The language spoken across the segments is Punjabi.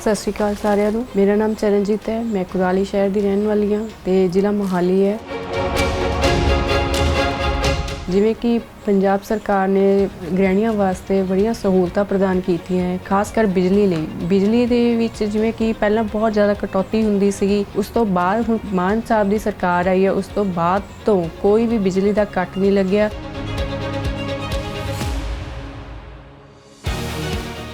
ਸਤਿ ਸ਼੍ਰੀ ਅਕਾਲ ਸਾਰਿਆਂ ਨੂੰ। ਮੇਰਾ ਨਾਮ ਚਰਨਜੀਤ ਹੈ। ਮੈਂ ਕੁਰਾਲੀ ਸ਼ਹਿਰ ਦੀ ਰਹਿਣ ਵਾਲੀ ਹਾਂ ਤੇ ਜ਼ਿਲ੍ਹਾ ਮੋਹਾਲੀ ਹੈ। ਜਿਵੇਂ ਕਿ ਪੰਜਾਬ ਸਰਕਾਰ ਨੇ ਗ੍ਰਹਿਣੀਆਂ ਵਾਸਤੇ ਬੜੀਆਂ ਸਹੂਲਤਾਂ ਪ੍ਰਦਾਨ ਕੀਤੀਆਂ ਹੈ, ਖਾਸ ਕਰ ਬਿਜਲੀ ਲਈ। ਬਿਜਲੀ ਦੇ ਵਿੱਚ ਜਿਵੇਂ ਕਿ ਪਹਿਲਾਂ ਬਹੁਤ ਜ਼ਿਆਦਾ ਕਟੌਤੀ ਹੁੰਦੀ ਸੀਗੀ, ਉਸ ਤੋਂ ਬਾਅਦ ਹੁਣ ਮਾਨ ਸਾਹਿਬ ਦੀ ਸਰਕਾਰ ਆਈ ਹੈ, ਉਸ ਤੋਂ ਬਾਅਦ ਤੋਂ ਕੋਈ ਵੀ ਬਿਜਲੀ ਦਾ ਕੱਟ ਨਹੀਂ ਲੱਗਿਆ।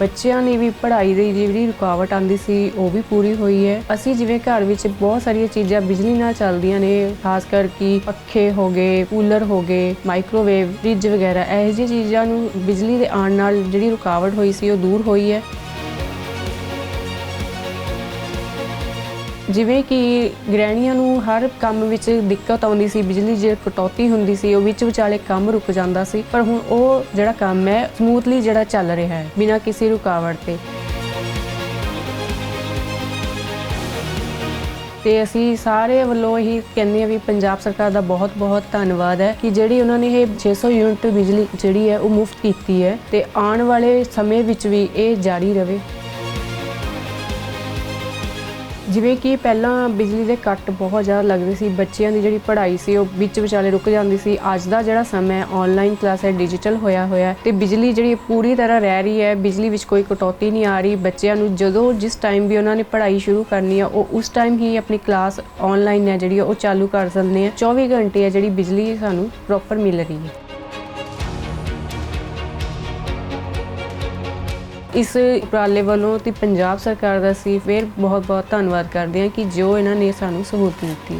ਬੱਚਿਆਂ ਦੀ ਵੀ ਪੜ੍ਹਾਈ ਦੀ ਜਿਹੜੀ ਰੁਕਾਵਟ ਆਂਦੀ ਸੀ, ਉਹ ਵੀ ਪੂਰੀ ਹੋਈ ਹੈ। ਅਸੀਂ ਜਿਵੇਂ ਘਰ ਵਿੱਚ ਬਹੁਤ ਸਾਰੀਆਂ ਚੀਜ਼ਾਂ ਬਿਜਲੀ ਨਾਲ ਚੱਲਦੀਆਂ ਨੇ, ਖਾਸ ਕਰਕੇ ਪੱਖੇ ਹੋ ਗਏ, ਕੂਲਰ ਹੋ ਗਏ, ਮਾਈਕ੍ਰੋਵੇਵ, ਫ੍ਰਿਜ ਵਗੈਰਾ, ਇਹੋ ਜਿਹੀ ਚੀਜ਼ਾਂ ਨੂੰ ਬਿਜਲੀ ਦੇ ਆਉਣ ਨਾਲ ਜਿਹੜੀ ਰੁਕਾਵਟ ਹੋਈ ਸੀ, ਉਹ ਦੂਰ ਹੋਈ ਹੈ। ਜਿਵੇਂ ਕਿ ਗ੍ਰਹਿਣੀਆਂ ਨੂੰ ਹਰ ਕੰਮ ਵਿੱਚ ਦਿੱਕਤ ਆਉਂਦੀ ਸੀ, ਬਿਜਲੀ ਜੇ ਕਟੌਤੀ ਹੁੰਦੀ ਸੀ, ਉਹ ਵਿੱਚ ਵਿਚਾਲੇ ਕੰਮ ਰੁਕ ਜਾਂਦਾ ਸੀ, ਪਰ ਹੁਣ ਉਹ ਜਿਹੜਾ ਕੰਮ ਹੈ ਸਮੂਥਲੀ ਜਿਹੜਾ ਚੱਲ ਰਿਹਾ ਹੈ, ਬਿਨਾਂ ਕਿਸੇ ਰੁਕਾਵਟ ਤੇ ਤੇ ਅਸੀਂ ਸਾਰੇ ਵੱਲੋਂ ਇਹੀ ਕਹਿੰਦੇ ਆ ਵੀ ਪੰਜਾਬ ਸਰਕਾਰ ਦਾ ਬਹੁਤ-ਬਹੁਤ ਧੰਨਵਾਦ ਹੈ ਕਿ ਜਿਹੜੀ ਉਹਨਾਂ ਨੇ ਇਹ 600 ਯੂਨਿਟ ਬਿਜਲੀ ਜਿਹੜੀ ਹੈ, ਉਹ ਮੁਫਤ ਕੀਤੀ ਹੈ, ਤੇ ਆਉਣ ਵਾਲੇ ਸਮੇਂ ਵਿੱਚ ਵੀ ਇਹ ਜਾਰੀ ਰਹੇ। ਜਿਵੇਂ ਕਿ ਪਹਿਲਾਂ ਬਿਜਲੀ ਦੇ ਕੱਟ ਬਹੁਤ ਜ਼ਿਆਦਾ ਲੱਗਦੇ ਸੀ, ਬੱਚਿਆਂ ਦੀ ਜਿਹੜੀ ਪੜ੍ਹਾਈ ਸੀ ਉਹ ਵਿੱਚ ਵਿਚਾਲੇ ਰੁਕ ਜਾਂਦੀ ਸੀ। ਅੱਜ ਦਾ ਜਿਹੜਾ ਸਮਾਂ ਹੈ ਆਨਲਾਈਨ ਕਲਾਸ ਹੈ ਡਿਜੀਟਲ ਹੋਇਆ ਹੋਇਆ ਹੈ ਤੇ ਬਿਜਲੀ ਜਿਹੜੀ ਪੂਰੀ ਤਰ੍ਹਾਂ ਰਹਿ ਰਹੀ ਹੈ, ਬਿਜਲੀ ਵਿੱਚ ਕੋਈ ਕਟੌਤੀ ਨਹੀਂ ਆ ਰਹੀ। ਬੱਚਿਆਂ ਨੂੰ ਜਦੋਂ ਜਿਸ ਟਾਈਮ ਵੀ ਉਹਨਾਂ ਨੇ ਪੜ੍ਹਾਈ ਸ਼ੁਰੂ ਕਰਨੀ ਆ, ਉਹ ਉਸ ਟਾਈਮ ਹੀ ਆਪਣੀ ਕਲਾਸ ਆਨਲਾਈਨ ਹੈ ਜਿਹੜੀ ਉਹ ਚਾਲੂ ਕਰ ਸਕਦੇ ਆ। 24 ਘੰਟੇ ਹੈ ਜਿਹੜੀ ਬਿਜਲੀ ਸਾਨੂੰ ਪ੍ਰੋਪਰ ਮਿਲ ਰਹੀ ਹੈ। ਇਸ ਉਪਰਾਲੇ ਵੱਲੋਂ ਤੇ ਪੰਜਾਬ ਸਰਕਾਰ ਦਾ ਅਸੀਂ ਫਿਰ ਬਹੁਤ ਬਹੁਤ ਧੰਨਵਾਦ ਕਰਦੇ ਹਾਂ ਕਿ ਜੋ ਇਹਨਾਂ ਨੇ ਸਾਨੂੰ ਸਹੂਲਤ ਦਿੱਤੀ